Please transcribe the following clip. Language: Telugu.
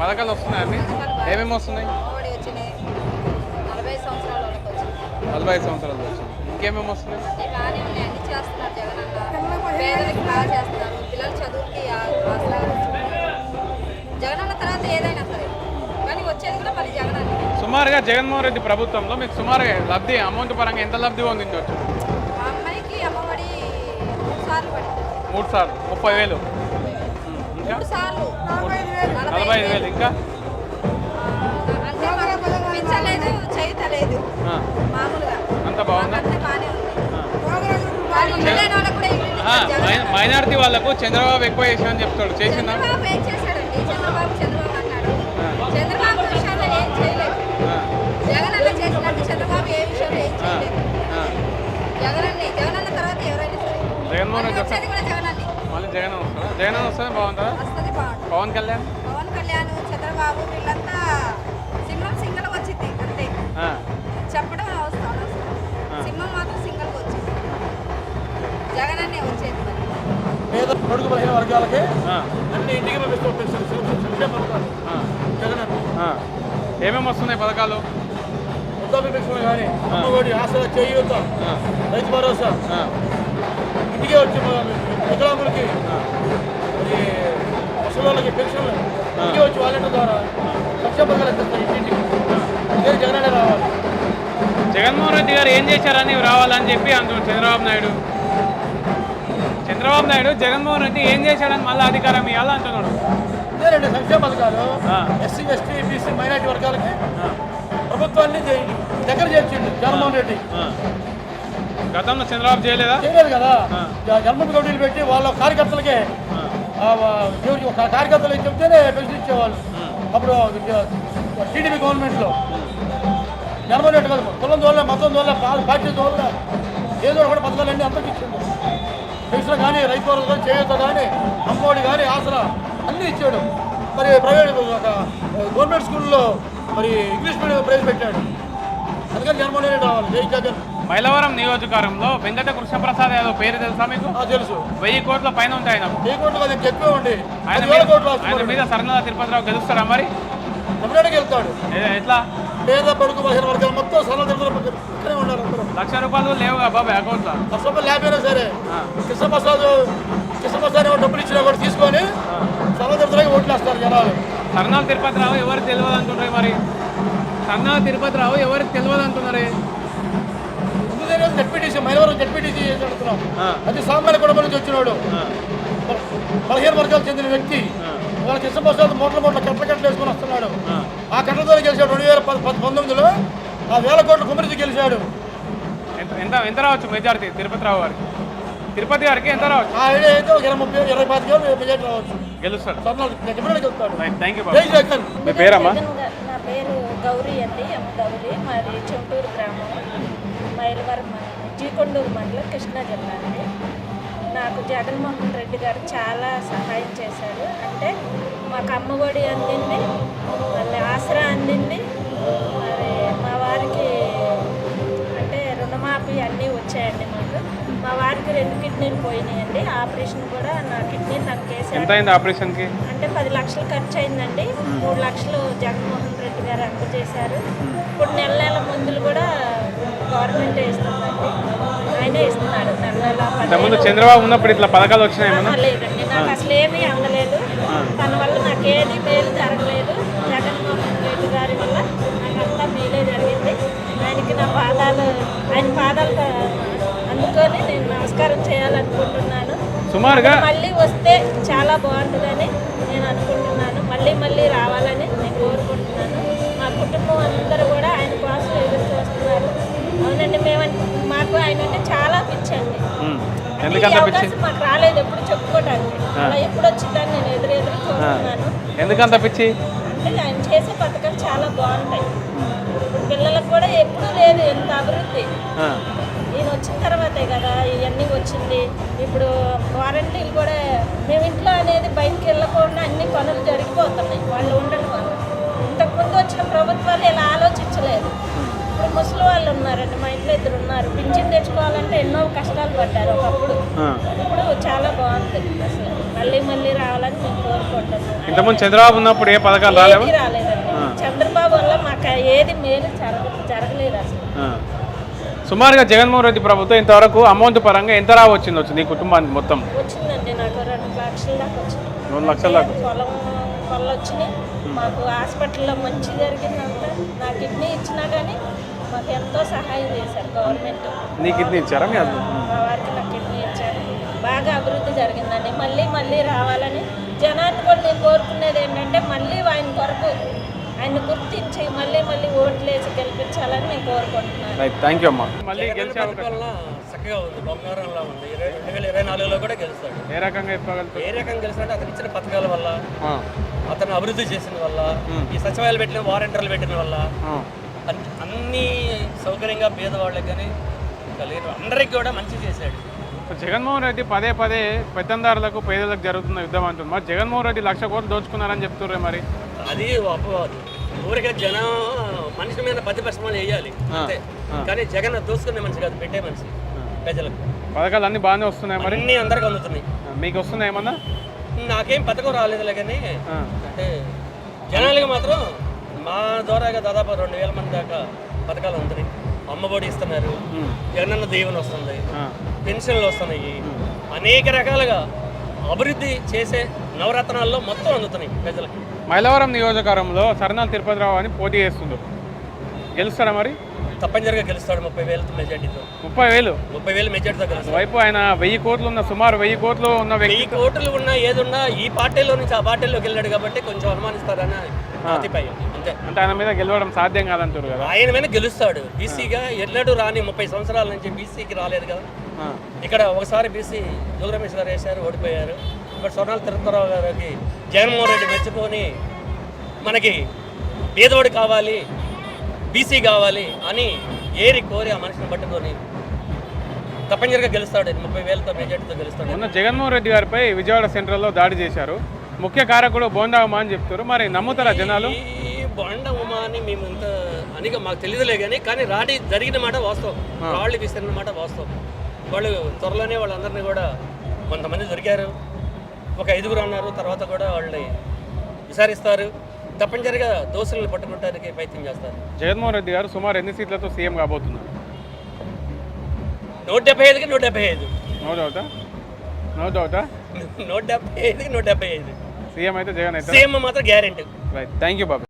పథకాలు వస్తున్నాయండి. ఏమేమి వస్తున్నాయి? నలభై సంవత్సరాల వచ్చింది. ఇంకేమేమి వస్తున్నాయి? సుమారుగా జగన్మోహన్ రెడ్డి ప్రభుత్వంలో మీకు సుమారుగా లబ్ధి అమౌంట్ పరంగా ఎంత లబ్ధి పొందించవచ్చు మూడు సార్లు ముప్పై వేలు. ఇంకా? నలభై ఐదు వేలు ఇంకా? అంత బాగుందా? జగన్. మైనారిటీ వాళ్ళకు చంద్రబాబు ఎక్కువ చేసిన అని చెప్తాడు. చేసిందా? చంద్రబాబు ఏం చేశాడండి? చంద్రబాబు చంద్రబాబు అన్నాడు. ఆ. చంద్రబాబు విషయంలో ఏమేమి వస్తున్నాయి పథకాలు? వృద్ధాప్య పెన్షన్ కానీ అమ్మఒడి ఆసరా చేయూత రైతు భరోసా. ఇంటికే వచ్చి వికలాంగులకి ముసలి పెన్షన్లు ఇంటికే వచ్చి వాలంటీర్ ద్వారా సంక్షేమ పథకాలు ఇంటింటికి. ఇదే జగన్ రావాలి. జగన్మోహన్ రెడ్డి గారు ఏం చేశారని రావాలని చెప్పి అంటున్నాడు చంద్రబాబు నాయుడు. చంద్రబాబు నాయుడు జగన్మోహన్ రెడ్డి ఏం చేశాడని మళ్ళీ అధికారం ఇవ్వాలి అంటున్నాడు ఇదేనండి సంక్షేమ పథకాలు. ఎస్సీ ఎస్టీ బీసీ మైనార్టీ వర్గాలకి ప్రభుత్వాన్ని దగ్గర చేర్చిండు జగన్మోహన్ రెడ్డి. గతంలో చంద్రబాబు చేయలేదా? చేయలేదు కదా. ఆ. జ- జన్మభూమి కమిటీలు పెట్టి వాళ్ళ కార్యకర్తలకే కార్యకర్తలు చెప్తేనే పెన్షన్ ఇచ్చేవాళ్ళు. అప్పుడు టీడీపీ గవర్నమెంట్లో. జన్మభూమి రెడ్డి కాదు కులం దోళ్ళ మతం దోళ్ళ పార్టీ దోళ్ళ ఏదో ఒకటి పథకాలన్నీ అంతకు ఇచ్చిండు. పెన్షన్ కానీ రైతు చేయూత కానీ అమ్మఒడి కానీ ఆసరా అన్నీ ఇచ్చాడు. మరి ప్రైవేట్ ఒక గవర్నమెంట్ స్కూల్లో మరి ఇంగ్లీష్ మీడియం ప్రైజ్ పెట్టాడు. అందుకని జన్మభూమి రెడ్డి రావాలి. జై జగన్. మైలవరం నియోజకవర్గంలో వెంకట కృష్ణప్రసాద్ యాదవ్ పేరు తెలుసా మీకు? తెలుసు. వెయ్యి కోట్ల పైన ఉంటాయి వెయ్యి కోట్లు ఆయన మీద కోట్లు ఆయన వస్తున్నాడు మీద సరణాల తిరుపతిరావు గెలుస్తారా మరి? తమిళనాడుకి వెళ్తాడు. ఎట్లా? పేద పడుకు బహిర వర్గాలు మొత్తం సరళ ఇక్కడే ఉన్నారు లక్ష రూపాయలు లేవుగా బాబాయ్ అకౌంట్లో. లక్ష రూపాయలు లేకపోయినా సరే ఆ. కృష్ణప్రసాద్ కృష్ణప్రసాద్ ఏమో డబ్బులు ఇచ్చినా కూడా తీసుకొని సరళ తిరుమలకి ఓట్లు వేస్తారు జనాలు. సరణాల తిరుపతిరావు ఎవరికి తెలియదు అంటున్నారు మరి? సరణాల తిరుపతిరావు ఎవరికి తెలియదు అంటున్నారు జడ్పీటీసీ మైలవరం జడ్పీటీసీ ఆ. అది సామాన్య కుటుంబం నుంచి వచ్చినాడు. ఆ, బలహీన వర్గాలకు చెందిన వ్యక్తి. వాళ్ళ కృష్ణప్రసాద్ మూటల మూటల కట్ల కట్టలు వేసుకొని వస్తున్నాడు. ఆ. కట్టలతో గెలిచాడు రెండు వేల పంతొమ్మిదిలో. ఆ వేల కోట్ల కుమరిచి గెలిచాడు. ఎంత ఎంత రావచ్చు మెజారిటీ తిరుపతిరావు గారికి? తిరుపతి గారికి ఎంత రావచ్చు? ఆ ఐడియా అయితే ఒక ఇరవై ముప్పై ఇరవై పాతిక మెజార్టీ రావచ్చు. గెలుస్తాడు. థ్యాంక్ యూ మీ పేరమ్మా? నా పేరు గౌరీ అండి ఎం గౌరీ. మాది చుంటూరు గ్రామం. మైలవరం మండలం జీకొండూరు మండలం కృష్ణా జిల్లా అండి. నాకు జగన్మోహన్ రెడ్డి గారు చాలా సహాయం చేశారు. అంటే మాకు అమ్మఒడి అందింది మళ్ళీ ఆసరా అందింది. మరి మా వారికి అంటే రుణమాఫీ అన్నీ వచ్చాయండి మాకు. మా వారికి రెండు కిడ్నీలు పోయినాయండి. ఆపరేషన్ కూడా నా కిడ్నీ వేశారు అయింది ఆపరేషన్కి? అంటే పది లక్షలు ఖర్చు అయిందండి మూడు లక్షలు జగన్మోహన్ రెడ్డి గారు అందజేశారు. ఇప్పుడు నెల నెల మందులు కూడా గవర్నమెంట్ ఇస్తుందండి. ఆయనే ఇస్తున్నాడు ఇంతకుముందు. చంద్రబాబు ఉన్నప్పుడు ఇట్లా పథకాలు వచ్చినాయి లేదండి నాకు అసలు ఏమీ అందలేదు తన వల్ల నాకు ఏది మేలు జరగలేదు. జగన్మోహన్ రెడ్డి గారి వల్ల నాకు అంతా మేలే జరిగింది. ఆయనకి నా పాదాలు ఆయన పాదాలు అందుకొని నేను నమస్కారం చేయాలనుకుంటున్నాను. సుమారుగా మళ్ళీ వస్తే చాలా బాగుంటుందని నేను అనుకుంటున్నాను. మళ్ళీ మళ్ళీ రావాలని నేను కోరుకుంటున్నాను. మా కుటుంబం అందరూ కూడా ఆయన కోసం ఎదురు చూస్తున్నారు. అవునండి మేము మాకు ఆయన అంటే ఎందుకంత పిచ్చి? రాలేదు ఎప్పుడు చెప్పుకోవడానికి అలా ఎప్పుడు వచ్చిందని నేను ఎదురు ఎదురు చూస్తున్నాను. ఎందుకంత పిచ్చి? అంటే ఆయన చేసే పథకాలు చాలా బాగుంటాయి. పిల్లలకు కూడా ఎప్పుడూ లేదు ఎంత అభివృద్ధి. ఈయన వచ్చిన తర్వాతే కదా ఇవన్నీ వచ్చింది. ఇప్పుడు వారంటీలు కూడా మేము ఇంట్లో అనేది బయటికి వెళ్ళకుండా అన్ని పనులు జరిగిపోతున్నాయి. వాళ్ళు ఉండడం వల్ల. ఇంతకుముందు వచ్చిన ప్రభుత్వాలు ఇలా ఆలోచించలేదు. ముసలి వాళ్ళు ఉన్నారండి మా ఇంట్లో ఇద్దరు ఉన్నారు. పింఛన్ తెచ్చుకోవాలంటే ఎన్నో కష్టాలు పడ్డారు ఒకప్పుడు. ఇప్పుడు చాలా బాగుంది అసలు. మళ్ళీ మళ్ళీ రావాలని మేము కోరుకుంటున్నాం. ఇంతకుముందు చంద్రబాబు ఉన్నప్పుడు ఏ పథకాలు రాలేదండి. చంద్రబాబు వల్ల మాకు ఏది మేలు జరగ జరగలేదు అసలు. సుమారుగా జగన్మోహన్ రెడ్డి ప్రభుత్వం ఇంతవరకు అమౌంట్ పరంగా ఎంత రావచ్చింది వచ్చి నీ కుటుంబానికి మొత్తం? వచ్చిందండి నాకు రెండు లక్షల దాకా వచ్చింది. రెండు లక్షల దాకా? పొలం పొలం వచ్చినాయి. మాకు హాస్పిటల్లో మంచి జరిగిందంతా నా కిడ్నీ ఇచ్చినా కానీ మాకు ఎంతో సహాయం చేశారు గవర్నమెంట్. నీ కిడ్నీ ఇచ్చారా మీ హస్బెండ్? మా వారికి నా కిడ్నీ ఇచ్చారు. బాగా అభివృద్ధి జరిగిందండి. మళ్ళీ మళ్ళీ రావాలని జనాన్ని కూడా నేను కోరుకునేది ఏంటంటే మళ్ళీ ఆయన కొరకు ఆయన గుర్తించి మళ్ళీ మళ్ళీ ఓట్లేసి గెలిపించాలని నేను కోరుకుంటున్నాను. థ్యాంక్ యూ అమ్మా. మళ్ళీ గెలిచే అవకాశం. చక్కగా ఉంది. బంగారంలా ఉంది. ఇరవై రెండు వేల ఇరవై నాలుగులో కూడా గెలుస్తాడు. ఏ రకంగా చెప్పగలుగుతారు ఏ రకంగా గెలిచినట్టు అతను ఇచ్చిన పథకాల వల్ల ఆ, అతను అభివృద్ధి చేసిన వల్ల ఈ సచివాలయాలు పెట్టిన వారంటీర్లు పెట్టిన వల్ల అన్ని సౌకర్యంగా పేదవాళ్ళకి కానీ కలిగిన అందరికి కూడా మంచి చేశాడు. జగన్మోహన్ రెడ్డి పదే పదే పెత్తందారులకు పేదలకు జరుగుతున్న యుద్ధం అంటుంది మరి జగన్మోహన్ రెడ్డి లక్ష కోట్లు దోచుకున్నారని చెప్తుర్రే మరి. అది అపవాదు. ఊరికే జనం మనిషి మీద పది పరిశ్రమలు వేయాలి అంతే. కానీ జగన్ దోసుకునే మనిషి కాదు పెట్టే మనిషి. ప్రజలకు. పథకాలు అన్ని బాగానే వస్తున్నాయి మరి. అన్ని అందరికి అందుతున్నాయి. మీకు వస్తున్నాయి ఏమన్నా? నాకేం పథకం రాలేదులే కానీ అంటే జనాలకి మాత్రం మా ద్వారాగా దాదాపు రెండు వేల మంది దాకా పథకాలు అందుతున్నాయి అమ్మఒడి ఇస్తున్నారు. జగనన్న దీవెన వస్తుంది. పెన్షన్లు వస్తున్నాయి. అనేక రకాలుగా అభివృద్ధి చేసే నవరత్నాల్లో మొత్తం అందుతున్నాయి ప్రజలకి. మైలవరం నియోజకవర్గంలో సరణాల తిరుపతిరావు అని పోటీ చేస్తుండ్రు గెలుస్తారా మరి? తప్పనిసరిగా గెలుస్తాడు ముప్పై వేల మెజార్టీతో. ముప్పై వేలు? ముప్పై వేల మెజార్టీతో గెలుస్తాడు. వైపు ఆయన వెయ్యి కోట్లు ఉన్న సుమారు వెయ్యి కోట్లు ఉన్న వెయ్యి కోట్లు ఉన్నా ఏదున్నా ఈ పార్టీలో నుంచి ఆ పార్టీలోకి వెళ్ళాడు కాబట్టి కొంచెం అనుమానిస్తారని అతిపై అంతే. అంటే ఆయన మీద గెలవడం సాధ్యం కాదంటారు కదా? ఆయన మీద గెలుస్తాడు. బీసీగా ఎన్నడూ రాని ముప్పై సంవత్సరాల నుంచి బీసీకి రాలేదు కదా. ఇక్కడ ఒకసారి బీసీ జోగి రమేష్ గారు వేశారు ఓడిపోయారు. ఇప్పుడు సోనాల తిరుపతిరావు గారికి జగన్మోహన్ రెడ్డి మెచ్చుకొని మనకి పేదవాడు కావాలి బీసీ కావాలి అని ఏరి కోరి ఆ మనిషిని పట్టుకొని తప్పనిసరిగా గెలుస్తాడు ముప్పై వేలతో మెజార్టీతో గెలుస్తాడు. మొన్న జగన్మోహన్ రెడ్డి గారిపై విజయవాడ సెంట్రల్లో దాడి చేశారు. ముఖ్య కారకుడు బోండా ఉమా అని చెప్తారు. మరి నమ్ముతారా జనాలు? ఈ బొండ ఉమా అని మేము ఇంత అనిగా మాకు తెలియదులే కానీ కానీ రాడి జరిగిన మాట వాస్తవం. రాళ్ళు విసిరిన మాట వాస్తవం. వాళ్ళు త్వరలోనే వాళ్ళందరినీ కూడా కొంతమంది దొరికారు. ఒక ఐదుగురు ఉన్నారు తర్వాత కూడా వాళ్ళని విచారిస్తారు. తప్పనిసరిగా దోషులను పట్టుకోవడానికి ప్రయత్నం చేస్తారు. జగన్మోహన్ రెడ్డి గారు సుమారు ఎన్ని సీట్లతో సీఎం కాబోతున్నారు? నూట డెబ్బై ఐదుకి నూట డెబ్బై ఐదు. నో డౌటా? నో డౌటా? నూట డెబ్బై ఐదుకి నూట డెబ్బై ఐదు. సీఎం అయితే జగన్ అయితే? సీఎం మాత్రం guarantee. Right thank you Babu.